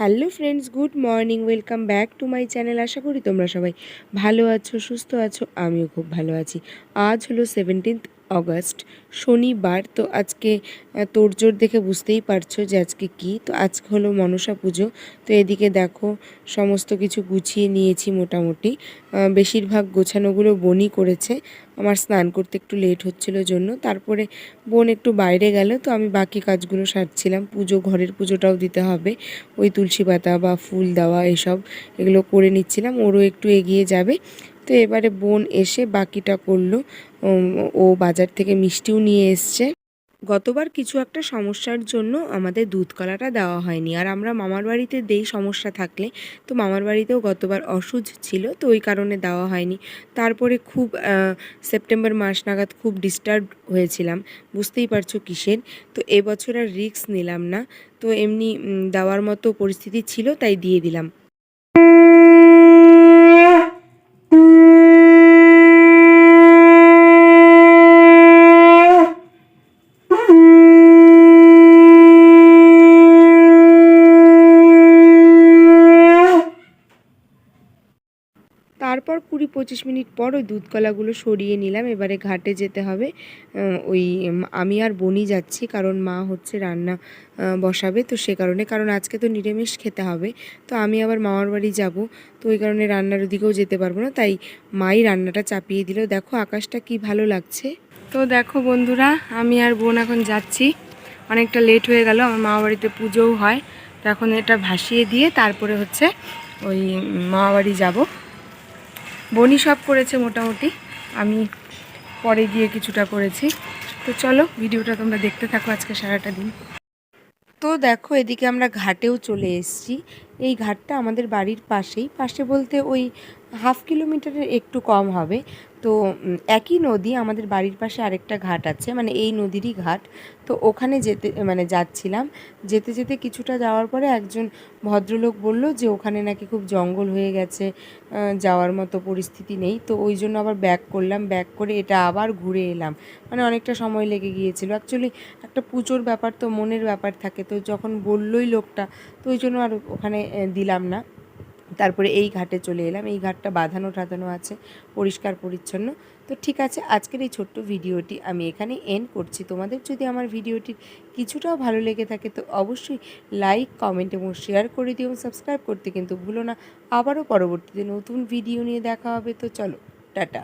Hello friends, good morning, welcome back to my channel. আশা করি তোমরা সবাই ভালো আছো, সুস্থ আছো, আমিও খুব ভালো আছি। আজ হলো সেভেন্টিন্থ অগস্ট শনিবার, তো আজকে তোড়জোড় দেখে বুঝতেই পারছ যে আজকে কি। তো আজকে হলো মনসা পুজো। তো এদিকে দেখো, সমস্ত কিছু গুছিয়ে নিয়েছি মোটামুটি। বেশিরভাগ গোছানোগুলো বোনই করেছে। আমার স্নান করতে একটু লেট হচ্ছিল জন্য। তারপরে বোন একটু বাইরে গেল, তো আমি বাকি কাজগুলো সারছিলাম। পুজো, ঘরের পুজোটাও দিতে হবে। ওই তুলসী পাতা বা ফুল দেওয়া, এসব এগুলো করে নিচ্ছিলাম। ওরও একটু এগিয়ে যাবে। তো এবারে বোন এসে বাকিটা করল। ও বাজার থেকে মিষ্টিও নিয়ে এসছে। গতবার কিছু একটা সমস্যার জন্য আমাদের দুধ কলাটা দেওয়া হয়নি। আর আমরা মামার বাড়িতে দেই সমস্যা থাকলে, তো মামার বাড়িতেও গতবার অসুজ ছিল, তো ওই কারণে দেওয়া হয়নি। তারপরে খুব সেপ্টেম্বর মাস নাগাদ খুব ডিস্টার্ব হয়েছিলাম। বুঝতেই পারছ কিসের? তো এবছর আর রিস্ক নিলাম না। তো এমনি দেওয়ার মতো পরিস্থিতি ছিল, তাই দিয়ে দিলাম। তারপর কুড়ি পঁচিশ মিনিট পর ওই দুধ কলাগুলো সরিয়ে নিলাম। এবারে ঘাটে যেতে হবে। ওই আমি আর বনি যাচ্ছি কারণ মা হচ্ছে রান্না বসাবে তো সে কারণে। কারণ আজকে তো নিরামিষ খেতে হবে। তো আমি আবার মামার বাড়ি যাব। তো ওই কারণে রান্নার ওদিকেও যেতে পারব না। তাই মাই রান্নাটা চাপিয়ে দিল। দেখো আকাশটা কি ভালো লাগছে। তো দেখো বন্ধুরা, আমি আর বোন এখন যাচ্ছি। অনেকটা লেট হয়ে গেল, আমার মামা বাড়িতে পুজোও হয়। তো এখন এটা ভাসিয়ে দিয়ে তারপরে হচ্ছে ওই মামা বাড়ি যাব। বনি সব করেছে মোটামুটি। আমি পরে গিয়ে কিছুটা করেছি। তো চলো, ভিডিওটা তোমরা দেখতে থাকো আজকে সারাটা দিন। তো দেখো, এদিকে আমরা ঘাটেও চলে এসেছি। এই ঘাটটা আমাদের বাড়ির পাশেই। পাশে বলতে ওই হাফ কিলোমিটারের একটু কম হবে। তো একই নদী আমাদের বাড়ির পাশে আরেকটা ঘাট আছে মানে এই নদীরই ঘাট। তো ওখানে যেতে মানে যাচ্ছিলাম। যেতে যেতে কিছুটা যাওয়ার পরে একজন ভদ্রলোক বলল যে ওখানে নাকি খুব জঙ্গল হয়ে গেছে যাওয়ার মতো পরিস্থিতি নেই। তো ওই জন্য আবার ব্যাক করলাম, ব্যাক করে এটা আবার ঘুরে এলাম। মানে অনেকটা সময় লেগে গিয়েছিল। অ্যাকচুয়ালি একটা পুজোর ব্যাপার তো, মনের ব্যাপার থাকে। তো যখন বললোই লোকটা, তো ওই জন্য আর ওখানে দিলাম না। তারপরে এই ঘাটে চলে এলাম। এই ঘাটটা বাঁধানো টাধানো আছে, পরিষ্কার, পরিচ্ছন্ন। তো ঠিক আছে, আজকের এই ছোট্ট ভিডিওটি আমি এখানে এন্ড করছি। তোমাদের যদি আমার ভিডিওটির কিছুটাও ভালো লেগে থাকে, তো অবশ্যই লাইক কমেন্ট এবং শেয়ার করে দিও। সাবস্ক্রাইব করতে কিন্তু ভুলো না। আবারও পরবর্তীতে নতুন ভিডিও নিয়ে দেখা হবে। তো চলো, টাটা।